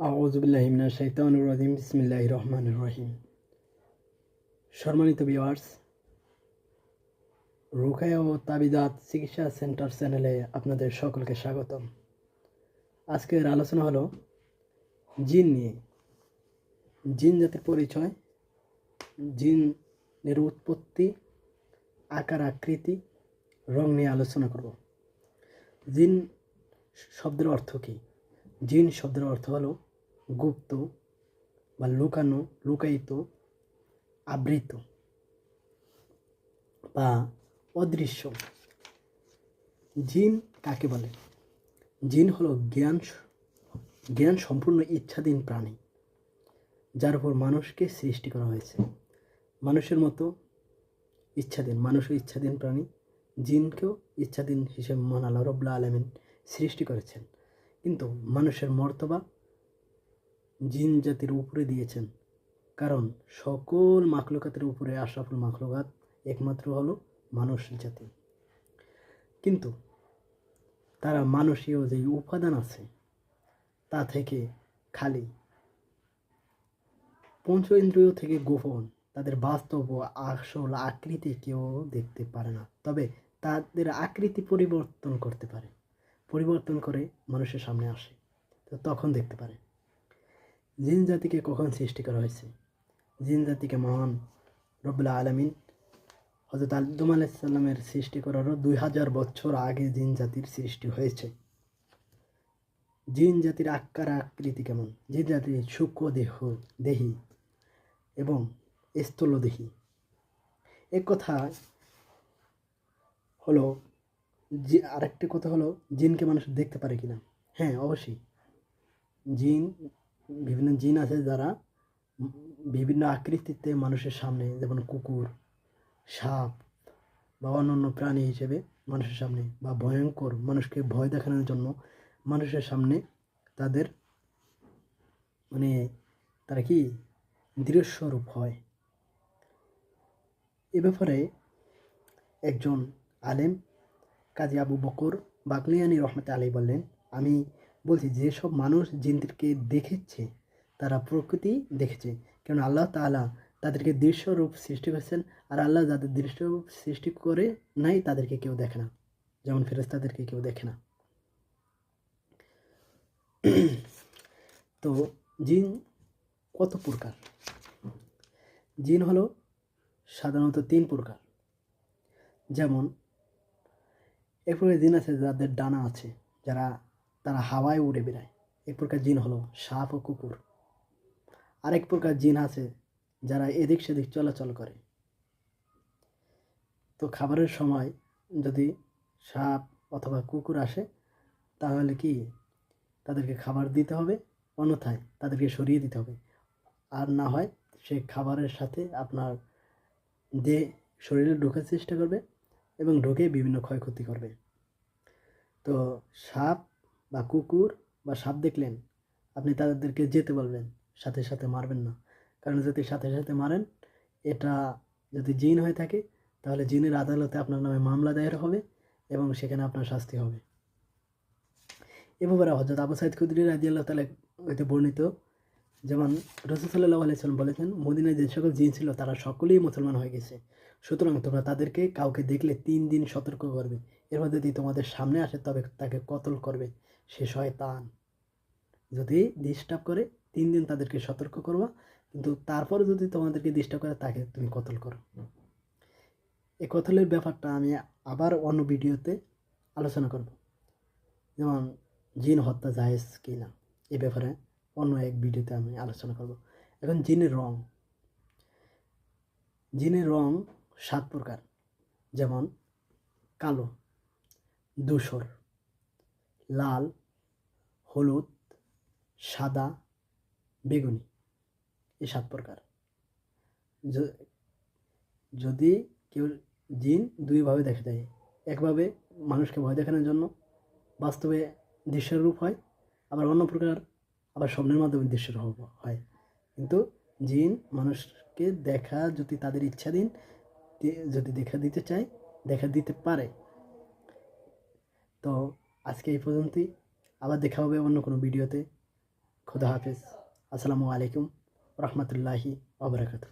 আউজুবিল্লাহিমিনা শৈতানুর রহিম বিসমিল্লাহ রহমান রহিম। সম্মানিত ভিওয়ার্স রুকায়া ও তাবিদাত চিকিৎসা সেন্টার চ্যানেলে আপনাদের সকলকে স্বাগতম। আজকের আলোচনা হলো জিন নিয়ে। জিন জাতির পরিচয় জিনের উৎপত্তি, আকার, আকৃতি, রং নিয়ে আলোচনা করব। জিন শব্দের অর্থ কী? জিন শব্দের অর্থ হলো গুপ্ত বা লুকানো, লুকায়িত, আবৃত বা অদৃশ্য। জিন কাকে বলে? জিন হলো জ্ঞান জ্ঞান সম্পূর্ণ ইচ্ছাধীন প্রাণী, যার উপর মানুষকে সৃষ্টি করা হয়েছে। মানুষের মতো ইচ্ছাধীন, মানুষও ইচ্ছাধীন প্রাণী, জিনকেও ইচ্ছাধীন হিসেবে মহান আল্লাহ রব্লা আলমিন সৃষ্টি করেছেন। কিন্তু মানুষের মর্তবা জিন জাতির উপরে দিয়েছেন। কারণ সকল মাখলুকাতের উপরে আশরাফুল মাখলুকাত একমাত্র হলো মানুষ জাতি। কিন্তু তারা মানুষীয় যে উপাদান আছে, তা থেকে খালি পঞ্চ ইন্দ্রিয় থেকে গোপন তাদের বাস্তব ও আসল আকৃতি কেউ দেখতে পারে না। তবে তাদের আকৃতি পরিবর্তন করতে পারে। পরিবর্তন করে মানুষের সামনে আসে। তো তখন দেখতে পারে। জিন জাতিকে কখন সৃষ্টি করা হয়েছে? জিন জাতিকে মহান রব্বুল্লা আলমিন হজরত আদম আলাইসাল্লামের সৃষ্টি করারও দুই হাজার বছর আগে জিন জাতির সৃষ্টি হয়েছে। জিন জাতির আকার আকৃতি কেমন? জিন জাতির সূক্ষ্ম দেহ দেহি এবং স্থূলদেহী। এক কথা হলো যে আরেকটি কথা হলো, জিনকে মানুষ দেখতে পারে কিনা? হ্যাঁ অবশ্যই। জিন বিভিন্ন জিন আছে যারা বিভিন্ন আকৃতিতে মানুষের সামনে, যেমন কুকুর, সাপ বা অন্যান্য প্রাণী হিসেবে মানুষের সামনে বা ভয়ঙ্কর মানুষকে ভয় দেখানোর জন্য মানুষের সামনে তাদের মানে তারা কি দৃশ্যরূপ হয়। এ ব্যাপারে একজন আলেম কাজী আবু বকর বাকলিয়ানি রহমতে আলী বললেন, আমি বলছি যেসব মানুষ জিনদেরকে দেখেছে, তারা প্রকৃতি দেখেছে। কারণ আল্লাহ তালা তাদেরকে দৃশ্যরূপ সৃষ্টি করেছেন আর আল্লাহ যাদের দৃশ্যরূপ সৃষ্টি করে নাই, তাদেরকে কেউ দেখে না। যেমন ফেরেস্তাদেরকে কেউ দেখে না। তো জিন কত প্রকার? জিন হলো সাধারণত তিন প্রকার। যেমন এরপরে জিন আছে যাদের ডানা আছে, যারা তারা হাওয়ায় উড়ে বেড়ায়। এক প্রকার জিন হলো সাপ ও কুকুর। আরেক প্রকার জিন আছে যারা এদিক সেদিক চলাচল করে। তো খাবারের সময় যদি সাপ অথবা কুকুর আসে, তাহলে কি তাদেরকে খাবার দিতে হবে? অন্যথায় তাদেরকে সরিয়ে দিতে হবে। আর না হয় সে খাবারের সাথে আপনার দে শরীরে ঢোকার চেষ্টা করবে এবং ঢুকে বিভিন্ন ক্ষয়ক্ষতি করবে। তো সাপ বা কুকুর বা সাপ দেখলেন, আপনি তাদেরকে যেতে বলবেন, সাথে সাথে মারবেন না। কারণ যদি সাথে সাথে মারেন, এটা যদি জিন হয়ে থাকে, তাহলে জিনের আদালতে আপনার নামে মামলা দায়ের হবে এবং সেখানে আপনার শাস্তি হবে। এ ব্যাপারে হজরত আবু সাইদ খুদ্রি রাজি আল্লাহ তালা হইতে বর্ণিত, যেমন রসুসাল্লাহ আলাইসাল্লাম বলেছেন, মদিনায় যে সকল জিন ছিল, তারা সকলেই মুসলমান হয়ে গেছে। সুতরাং তোমরা তাদেরকে কাউকে দেখলে তিন দিন সতর্ক করবে। এরপর যদি তোমাদের সামনে আসে, তবে তাকে কতল করবে। সে শয়তান। যদি ডিস্টার্ব করে, তিন দিন তাদেরকে সতর্ক করবা, কিন্তু তারপরে যদি তোমাদেরকে ডিস্টার্ব করে, তাকে তুমি কতল করো। এ কতলের ব্যাপারটা আমি আবার অন্য ভিডিওতে আলোচনা করব। যেমন, জিন হত্যা জায়েজ কি না এ ব্যাপারে অন্য এক ভিডিওতে আমি আলোচনা করব। এখন জিনের রং। জিনের রং সাত প্রকার। যেমন, কালো, ধূসর, লাল হলুদ, সাদা, বেগুনি এই সাত প্রকার। যদি কেউ জিন দুইভাবে দেখা যায় একভাবে মানুষকে ভয় দেখানোর জন্য বাস্তবে দৃশ্যের রূপ হয়, আবার অন্য প্রকার আবার স্বপ্নের মাধ্যমে দৃশ্যের রূপ হয়। কিন্তু জিন মানুষকে দেখা যদি তাদের ইচ্ছাধীন যদি দেখা দিতে চায়, দেখা দিতে পারে। তো আজকে এই পর্যন্তই। আবার দেখা হবে অন্য কোনো ভিডিওতে। খুদা হাফেজ। আসসালামু আলাইকুম রহমতুল্লাহি আবরাকাতু